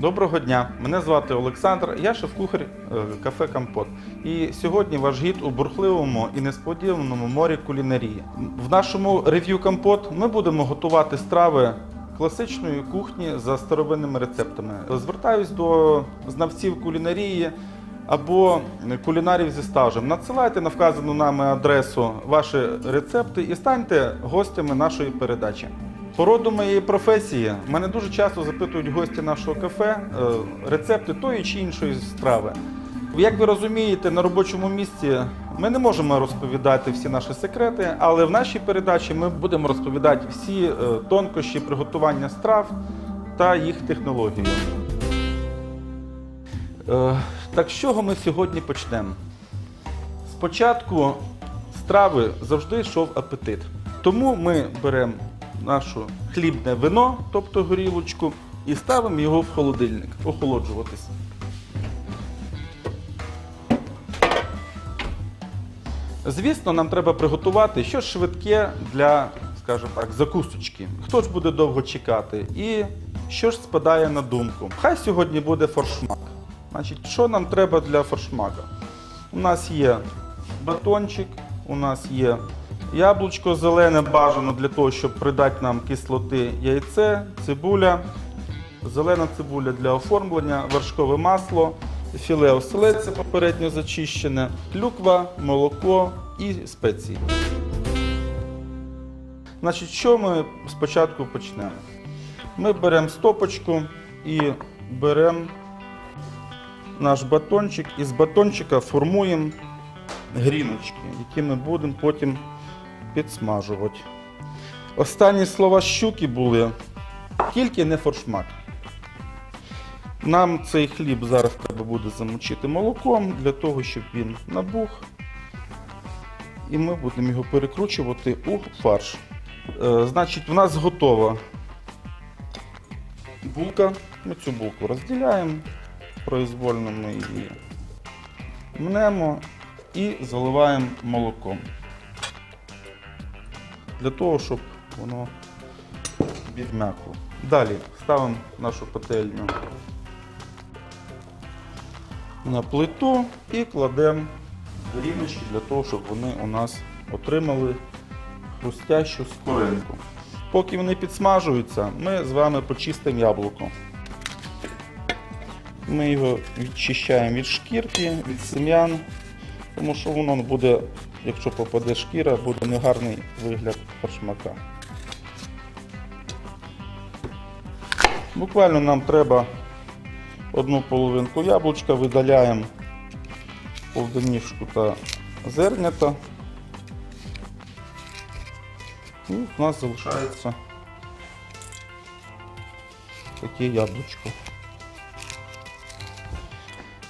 Доброго дня, мене звати Олександр, я шеф-кухар е, кафе Компот. І сьогодні ваш гід у бурхливому і несподіваному морі кулінарії. В нашому рев'ю Компот ми будемо готувати страви класичної кухні за старовинними рецептами. Звертаюсь до знавців кулінарії або кулінарів зі стажем. Надсилайте на вказану нами адресу ваші рецепти і станьте гостями нашої передачі. По роду моєї професії мене дуже часто запитують гості нашого кафе е, рецепти тої чи іншої страви. Як ви розумієте, на робочому місці ми не можемо розповідати всі наші секрети, але в нашій передачі ми будемо розповідати всі е, тонкощі приготування страв та їх технологію. Е, Так з чого ми сьогодні почнемо? Спочатку страви завжди йшов апетит. Тому ми беремо наше хлібне вино, тобто горілочку, і ставимо його в холодильник охолоджуватись. Звісно, нам треба приготувати щось швидке для, скажімо так, закусочки. Хто ж буде довго чекати? І що ж спадає на думку? Хай сьогодні буде форшмак. Значить, що нам треба для форшмака? У нас є батончик, у нас є яблучко зелене бажано для того, щоб придати нам кислоти яйце, цибуля, зелена цибуля для оформлення, вершкове масло, філе оселедця попередньо зачищене, клюква, молоко і спеції. Значить, що ми спочатку почнемо? Ми беремо стопочку і беремо наш батончик і з батончика формуємо гріночки, які ми будемо потім підсмажувати. Останні слова щуки були тільки не форшмак. Нам цей хліб зараз треба буде замочити молоком для того, щоб він набух. І ми будемо його перекручувати у фарш. Е, значить, в нас готова булка. Ми цю булку розділяємо, произвольно ми її мнемо і заливаємо молоком. Для того, щоб воно відм'якло. Далі ставимо нашу пательню на плиту і кладемо рівнички для того, щоб вони у нас отримали хрустящу скоринку. Поки вони підсмажуються, ми з вами почистимо яблуко. Ми його відчищаємо від шкірки, від сем'ян, тому що воно буде, якщо попаде шкіра, буде негарний вигляд фаршмака. Буквально нам треба одну половинку яблучка, видаляємо полденішку та зернята. І в нас залишається таке яблучко.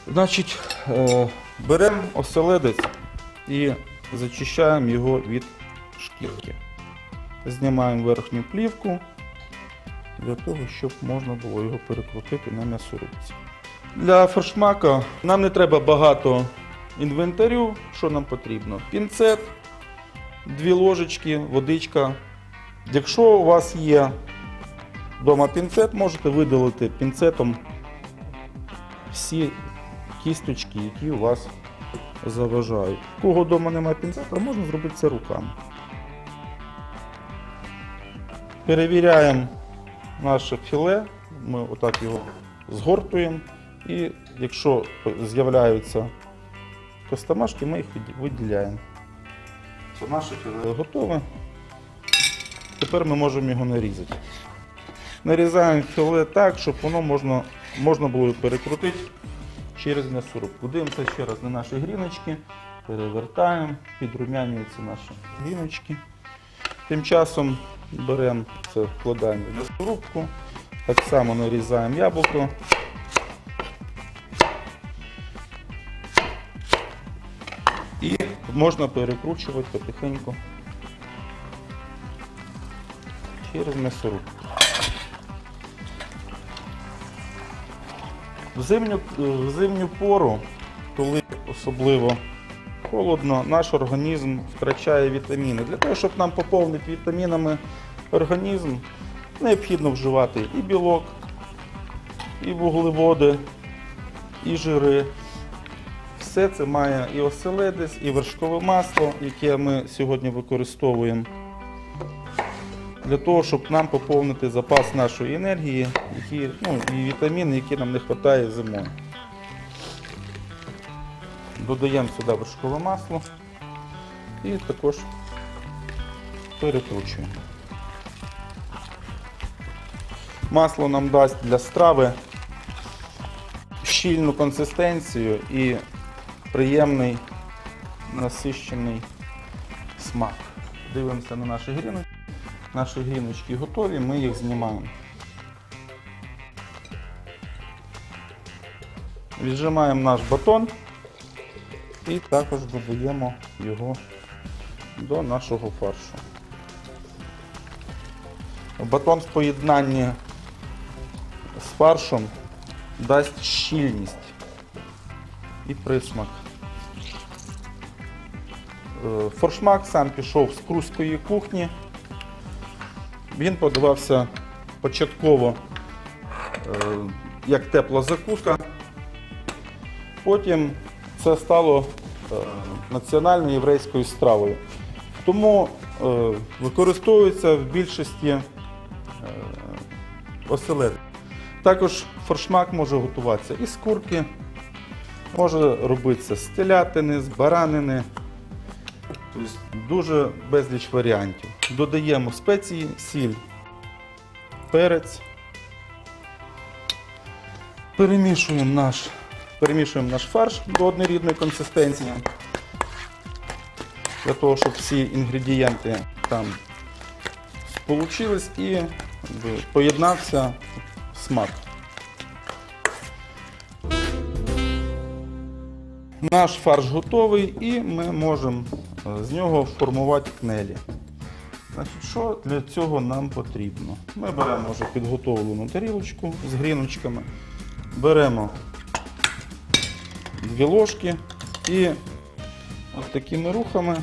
Значить, е, беремо оселедець і зачищаємо його від шкірки. Знімаємо верхню плівку для того, щоб можна було його перекрутити на м'ясорубці. Для форшмака нам не треба багато інвентарю. Що нам потрібно? Пінцет, дві ложечки, водичка. Якщо у вас є вдома пінцет, можете видалити пінцетом всі кісточки, які у вас заважають. У кого вдома немає пінцета, можна зробити це руками. Перевіряємо наше філе, ми отак його згортуємо і якщо з'являються костомашки, ми їх виділяємо. Це наше філе готове. Тепер ми можемо його нарізати. Нарізаємо філе так, щоб воно можна, можна було перекрутити через м'ясорубку. Дивимося ще раз на наші гріночки, перевертаємо, підрумянюються наші гріночки. Тим часом беремо це, вкладаємо в м'ясорубку, так само нарізаємо яблуко. І можна перекручувати потихеньку через м'ясорубку. В зимню, в зимню пору, коли особливо холодно, наш організм втрачає вітаміни. Для того, щоб нам поповнити вітамінами організм, необхідно вживати і білок, і вуглеводи, і жири. Все це має і оселедець, і вершкове масло, яке ми сьогодні використовуємо. Для того, щоб нам поповнити запас нашої енергії, які, ну, і вітаміни, які нам не вистачає зимою. Додаємо сюди вершкове масло і також перекручуємо. Масло нам дасть для страви щільну консистенцію і приємний насищений смак. Дивимося на наші гріночки. Наші гріночки готові, ми їх знімаємо. Віджимаємо наш батон і також додаємо його до нашого фаршу. Батон в поєднанні з фаршем дасть щільність і присмак. Е, Форшмак сам пішов з прусської кухні. Він подавався початково е, як тепла закуска. Потім це стало е, національною єврейською стравою. Тому е, використовується в більшості е. Також форшмак може готуватися із курки, може робитися з телятини, з баранини. Тобто дуже безліч варіантів. Додаємо спеції, сіль, перець. Перемішуємо наш, перемішуємо наш фарш до однорідної консистенції. Для того, щоб всі інгредієнти там сполучились і поєднався смак. Наш фарш готовий і ми можемо з нього формувати кнелі. Значить, що для цього нам потрібно? Ми беремо вже підготовлену тарілочку з гріночками, беремо дві ложки і от такими рухами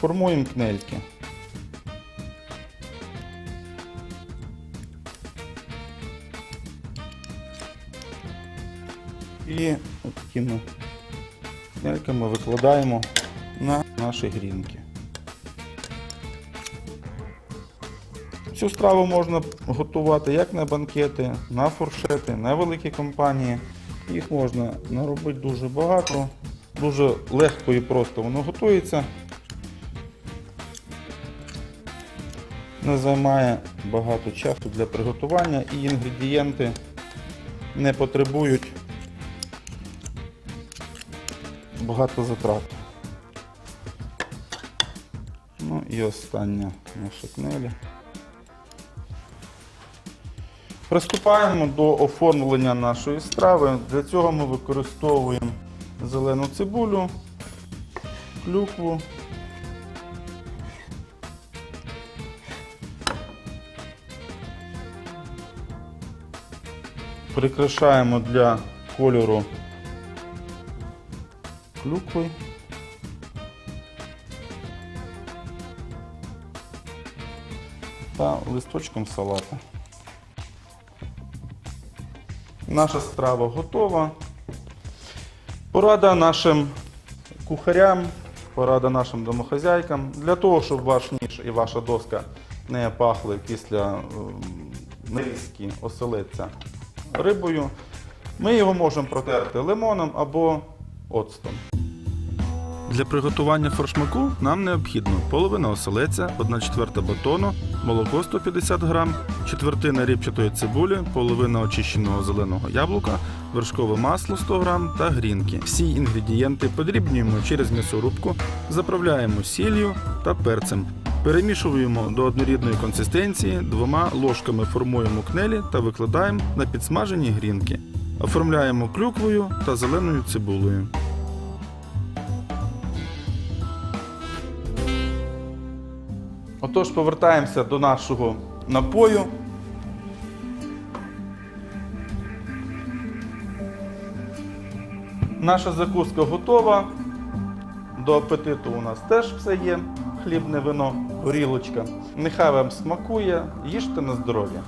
формуємо кнельки. І от такими кнельками викладаємо на наші грінки. Цю страву можна готувати як на банкети, на фуршети, на великі компанії. Їх можна наробити дуже багато, дуже легко і просто воно готується. Не займає багато часу для приготування і інгредієнти не потребують багато затрат. Ну і остання наша кнеля. Приступаємо до оформлення нашої страви. Для цього ми використовуємо зелену цибулю, клюкву. Прикрашаємо для кольору клюкви. Та листочком салату. Наша страва готова. Порада нашим кухарям, порада нашим домохозяйкам. Для того, щоб ваш ніж і ваша доска не пахли після ем, нарізки оселедця рибою, ми його можемо протерти лимоном або оцтом. Для приготування форшмаку нам необхідно половина оселеця, 1 четверта батону, молоко 150 грам, четвертина ріпчатої цибулі, половина очищеного зеленого яблука, вершкове масло 100 грам та грінки. Всі інгредієнти подрібнюємо через м'ясорубку, заправляємо сіллю та перцем. Перемішуємо до однорідної консистенції, двома ложками формуємо кнелі та викладаємо на підсмажені грінки. Оформляємо клюквою та зеленою цибулею. Отож, повертаємося до нашого напою. Наша закуска готова. До апетиту у нас теж все є. Хлібне вино, горілочка. Нехай вам смакує, їжте на здоров'я.